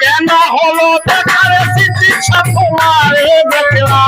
কেন হলো দেখার চিকিৎসা তোমারে দেখলাম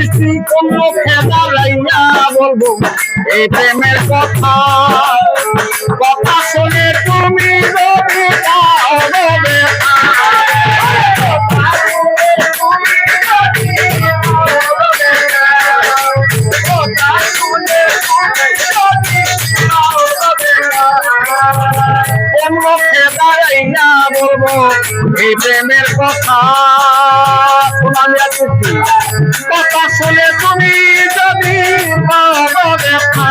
কোনো কোন খেদা লাইয়া বলব এই প্রেমের কথা কথা শুনে তুমি যদি দাঁড়াইয়া বলব এই প্রেমের কথা শোনালিয়া কথা শুনে তুমি যদি দেখা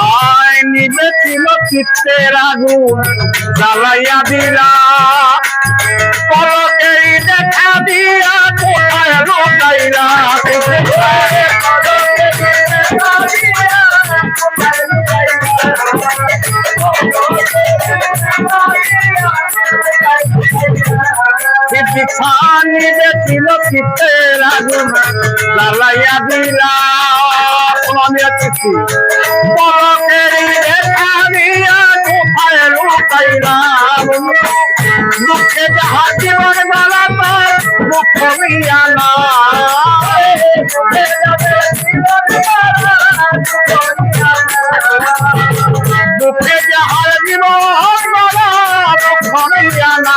আয় নিবে ছিল চিত্তের আগুন জ্বালাইয়া দিলা। পলকেই নিবে ছিল চিত্তের আগুন, জ্বালাইয়া দিলা। আমি চিঠি পলকেরই দেখা দিয়া কোথায় লুকাইলাম দুঃখে যাহা জীবন বেলা তার দুঃখ মিয়া না। দুঃখে যাহার জীবন বেলা, দুঃখ মিয়া না।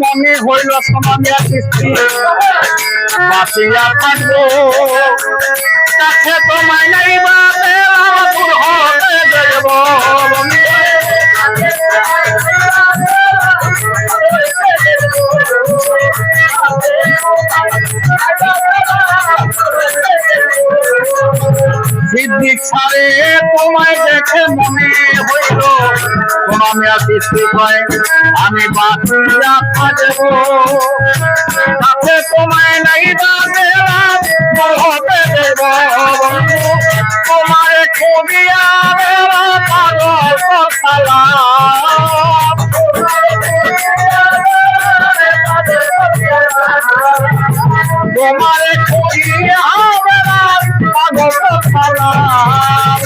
মনে হইল সমামিয়া সৃষ্টি। বাঁচিয়া থাকব। কাছে তোমায় নাই বাপে হতে সারে তোমায় দেখে মনে হইল তোমামিয়া সৃষ্টি হয় আমি বাঁচিয়া থাকব। কাছে তোমায় নাই বা বেলা হতে দেব তোমার খুবিয়া তোমার বড় খারাপ